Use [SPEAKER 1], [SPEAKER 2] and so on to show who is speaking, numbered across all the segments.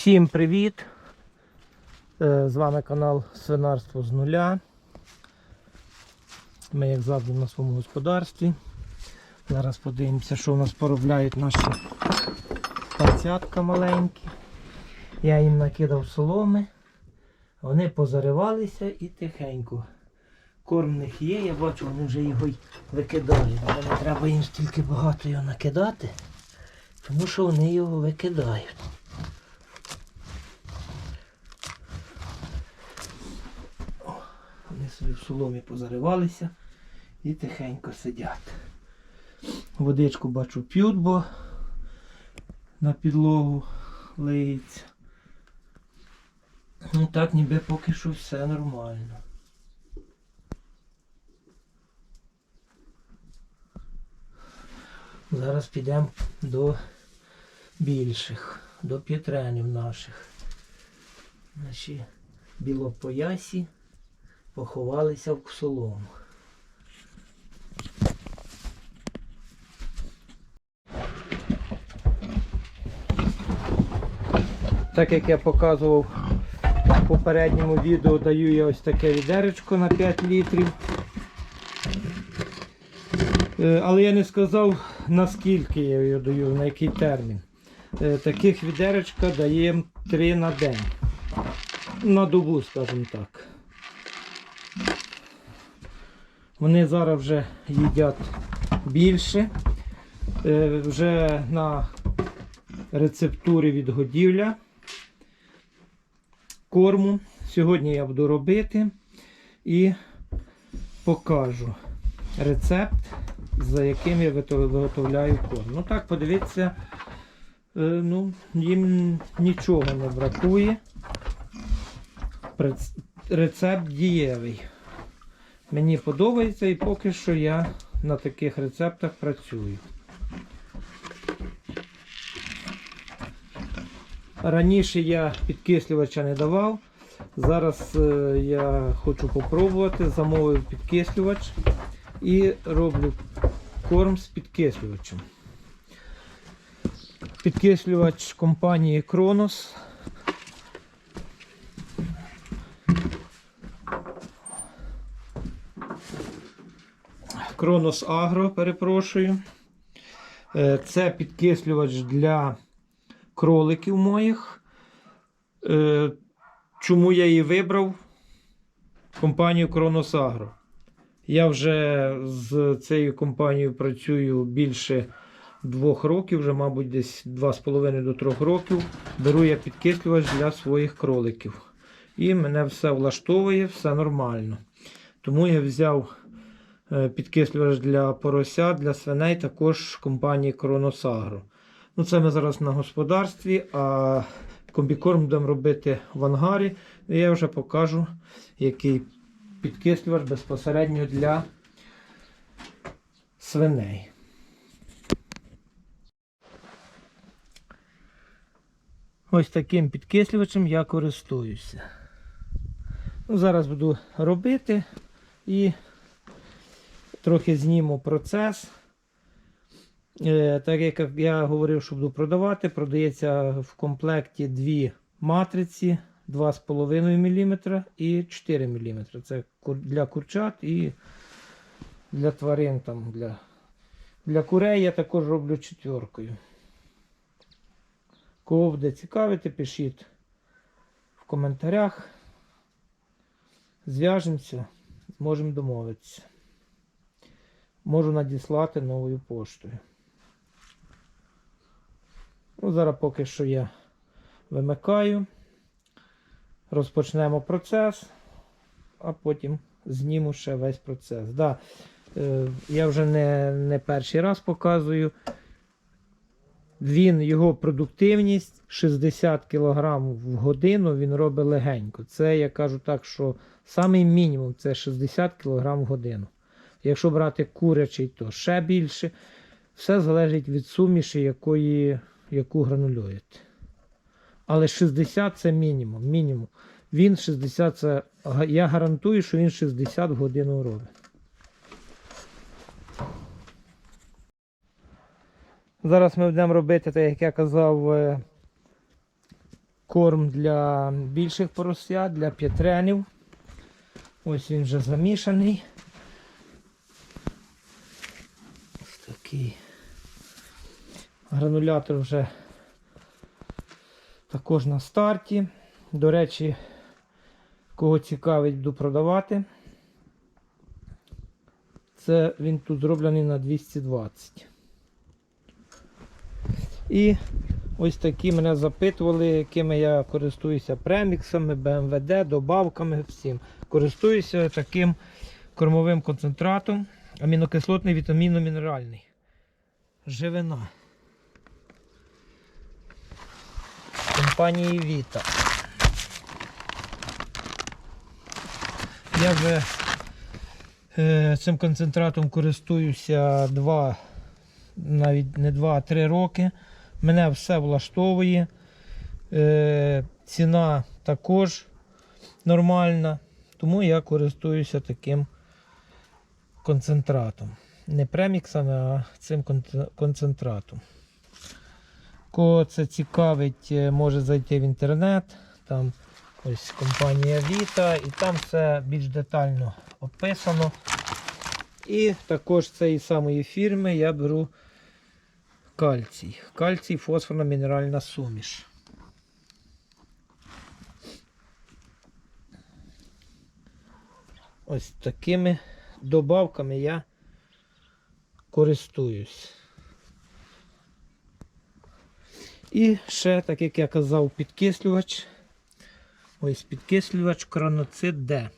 [SPEAKER 1] Всім привіт! Е, З вами канал Свинарство з нуля. Ми, як завжди, на своєму господарстві. Зараз подивимося, що у нас поробляють наші пацятка маленькі. Я їм накидав соломи, вони позаривалися і тихенько. Корм них є, я бачу, вони вже його й викидають. Але треба їм стільки багато його накидати, тому що вони його викидають. Собі в соломі позаривалися і тихенько сидять. Водичку бачу п'ють, бо на підлогу лиється. Ну так ніби поки що все нормально. Зараз підемо до більших, до п'ятренів наших. Наші білопоясі поховалися в солому. Так як я показував в попередньому відео, даю я ось таке відеречко на 5 літрів. Е, Але я не сказав наскільки я його даю, на який термін. Е, Таких відеречка даємо 3 на день. На добу, скажімо так. Вони зараз вже їдять більше. Е, Вже на рецептурі від годівля корму. Сьогодні я буду робити і покажу рецепт, за яким я виготовляю корм. Ну так, подивіться, е, ну, їм нічого не бракує. Рецепт дієвий. Мені подобається і поки що я на таких рецептах працюю. Раніше я підкислювача не давав. Зараз е, я хочу попробувати, замовив підкислювач і роблю корм з підкислювачем. Підкислювач компанії Kronos. Kronos Agro, перепрошую. Е, Це підкислювач для кроликів моїх. Е, Чому я її вибрав? Компанію Kronos Agro. Я вже з цією компанією працюю більше двох років, вже, мабуть, десь 2,5 до 3 років. Беру я підкислювач для своїх кроликів. І мене все влаштовує, все нормально. Тому я взяв підкислювач для порося, для свиней також компанії Agro. Ну, це ми зараз на господарстві, а комбікорм будемо робити в ангарі. І я вже покажу, який підкислювач безпосередньо для свиней. Ось таким підкислювачем я користуюся. Ну, зараз буду робити і трохи зніму процес. Е, Так як я говорив, що буду продавати, продається в комплекті дві матриці 2,5 мм і 4 мм. Це для курчат і для тварин. Там, для, для курей я також роблю четверкою. Кого буде цікавити, пишіть в коментарях. Зв'яжемося, зможемо домовитися. Можу надіслати новою поштою. Ну, зараз поки що я вимикаю. Розпочнемо процес, а потім зніму ще весь процес. Да, е, я вже не, не перший раз показую. Він, його продуктивність 60 кг в годину він робить легенько. Це я кажу так, що самий мінімум це 60 кг в годину. Якщо брати курячий, то ще більше. Все залежить від суміші, якої, яку гранулюєте. Але 60 це мінімум. мінімум. Він 60 це. Я гарантую, що він 60 в годину робить. Зараз ми будемо робити, так як я казав, е, корм для більших поросят, для п'ятренів. Ось він вже замішаний. Такий. Гранулятор вже також на старті. До речі, кого цікавить, буду продавати. Це він тут зроблений на 220. І ось такі мене запитували, якими я користуюся преміксами, БМВД, добавками, всім. Користуюся таким кормовим концентратом, амінокислотний вітамінно-мінеральний. Живина. Компанії Віта. Я вже е, цим концентратом користуюся два, навіть не два, а три роки. Мене все влаштовує. Е, ціна також нормальна, тому я користуюся таким концентратом. Не преміксами, а цим концентратом. Кого це цікавить, е, може зайти в інтернет. Там ось компанія Vita, і там все більш детально описано. І також цієї самої фірми я беру кальцій. Кальцій фосфорна мінеральна суміш. Ось такими добавками я користуюсь. І ще, так як я казав, підкислювач. Ось підкислювач кроноцид Д.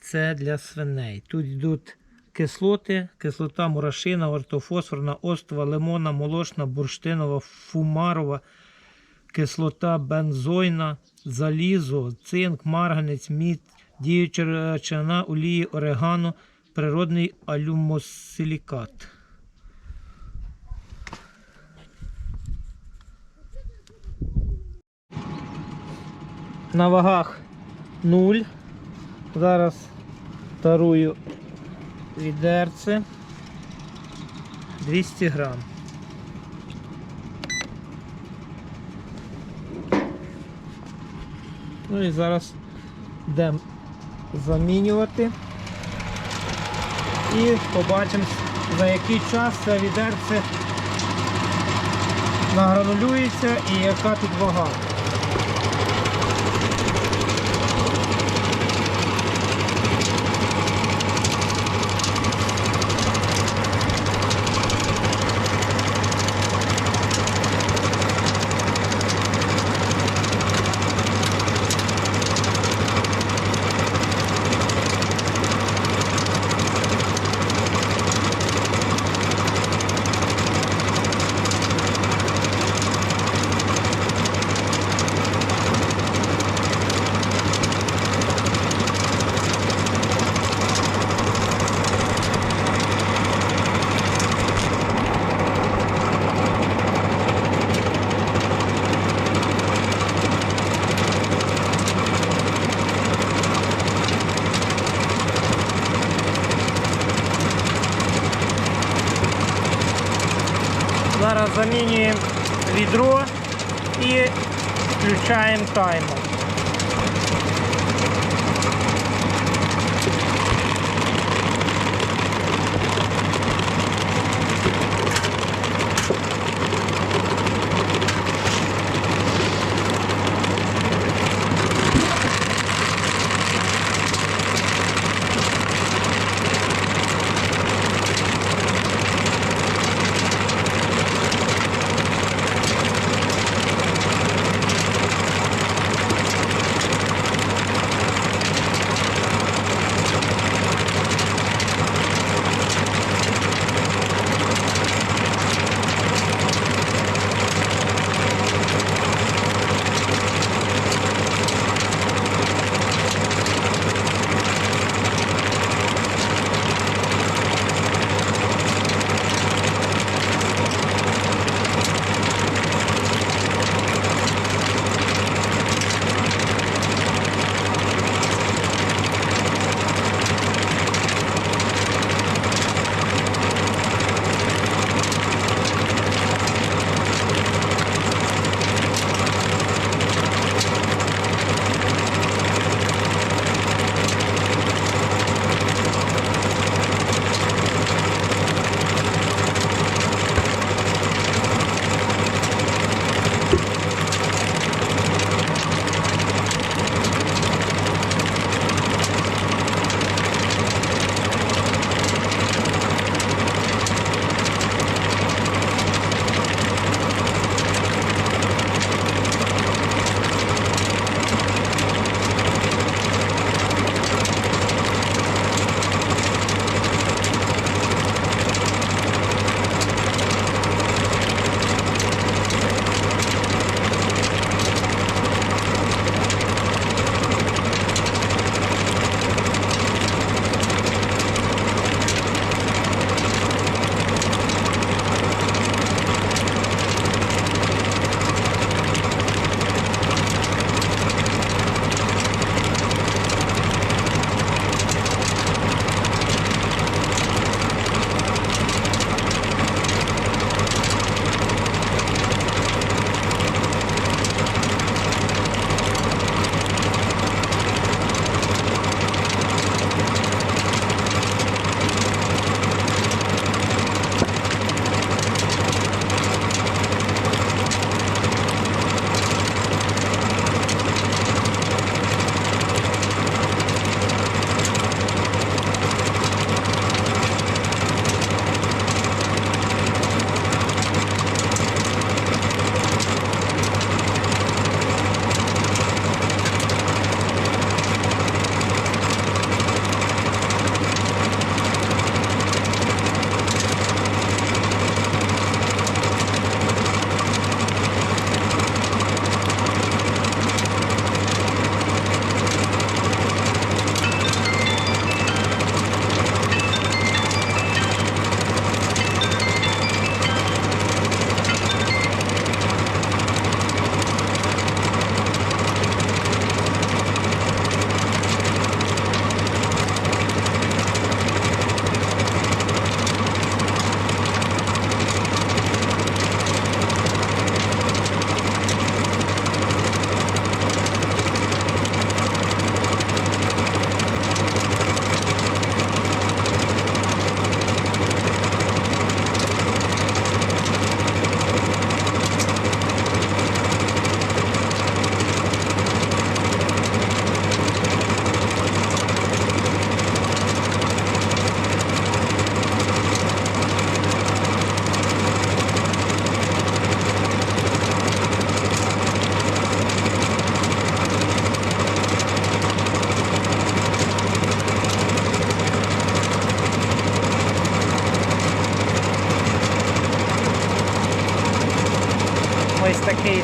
[SPEAKER 1] Це для свиней. Тут йдуть кислоти, кислота мурашина, ортофосфорна, остова, лимона, молочна, бурштинова, фумарова, кислота бензойна, залізо, цинк, марганець, мід, діюча речовина, олії, орегано, природний алюмосилікат. На вагах 0. Зараз тарую відерце 200 грам. Ну і зараз йдемо замінювати. І побачимо за який час це відерце награнулюється і яка тут вага. Зараз замінюємо відро і включаємо таймер.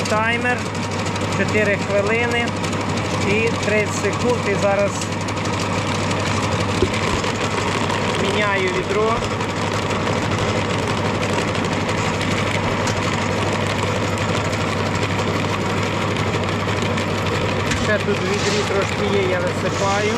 [SPEAKER 1] Таймер. 4 хвилини і 30 секунд. І зараз міняю відро. Ще тут відрі трошки є, я висипаю.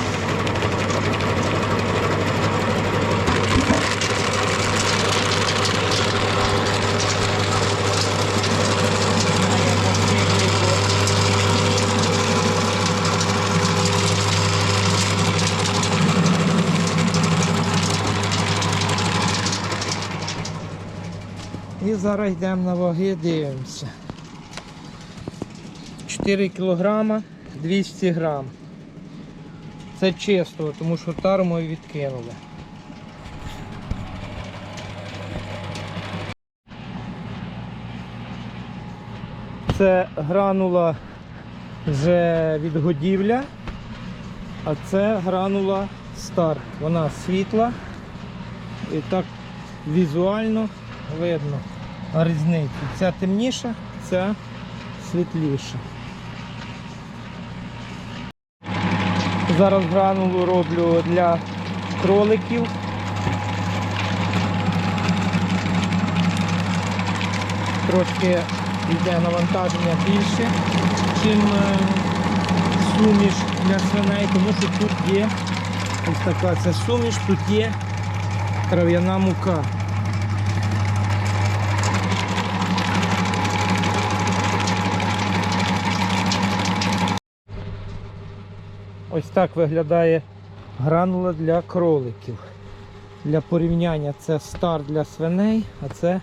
[SPEAKER 1] Зараз йдемо на ваги, дивимося. 4 кілограма 200 грам. Це чисто, тому що тару ми відкинули. Це гранула вже відгодівля, а це гранула старт. Вона світла і так візуально видно різницю. Ця темніша, ця світліша. Зараз гранулу роблю для кроликів. Трошки йде навантаження більше, чим е, суміш для свиней, тому що тут є ось така це суміш, тут є трав'яна мука. Ось так виглядає гранула для кроликів. Для порівняння це стар для свиней, а це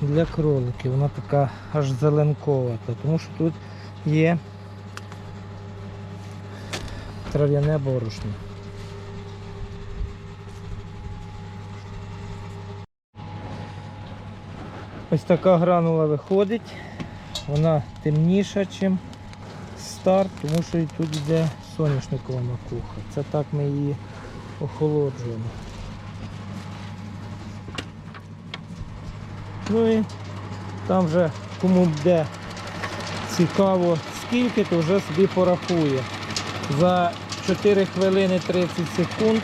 [SPEAKER 1] для кроликів. Вона така аж зеленковата, тому що тут є трав'яне борошно. Ось така гранула виходить. Вона темніша, ніж старт, тому що і тут йде соняшникова макуха. Це так ми її охолоджуємо. Ну і там вже кому буде цікаво скільки, то вже собі порахує. За 4 хвилини 30 секунд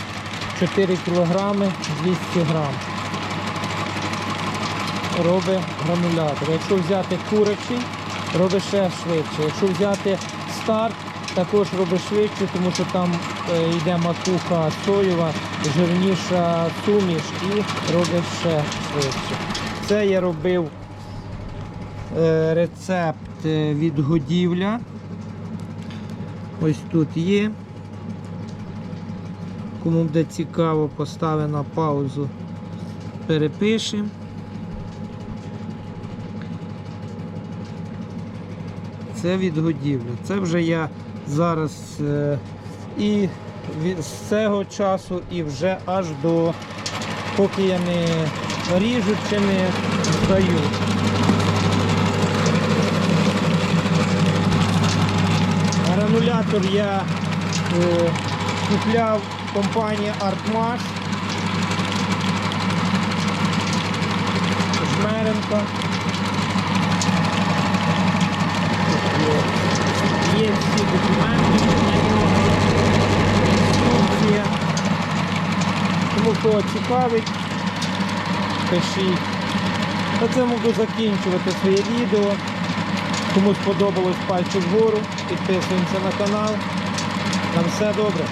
[SPEAKER 1] 4 кілограми 200 грам. Робить гранулятор. Якщо взяти курячий, робить ще швидше. Якщо взяти старт, також робить швидше, тому що там е, йде макуха соєва, жирніша суміш і робить ще швидше. Це я робив е, рецепт е, від годівля. Ось тут є. Кому буде цікаво, поставимо на паузу, перепишемо. Це від годівлі. Це вже я зараз е, і з цього часу, і вже аж до поки я не ріжу чи не здаю. Гранулятор я е, купляв компанії Artmash. Жмеренко. Є всі документи на нього, інструкція. Тому кого цікавить, пишіть. На цьому буду закінчувати своє відео. Кому сподобалось пальчик вгору, підписуємося на канал. На все добре.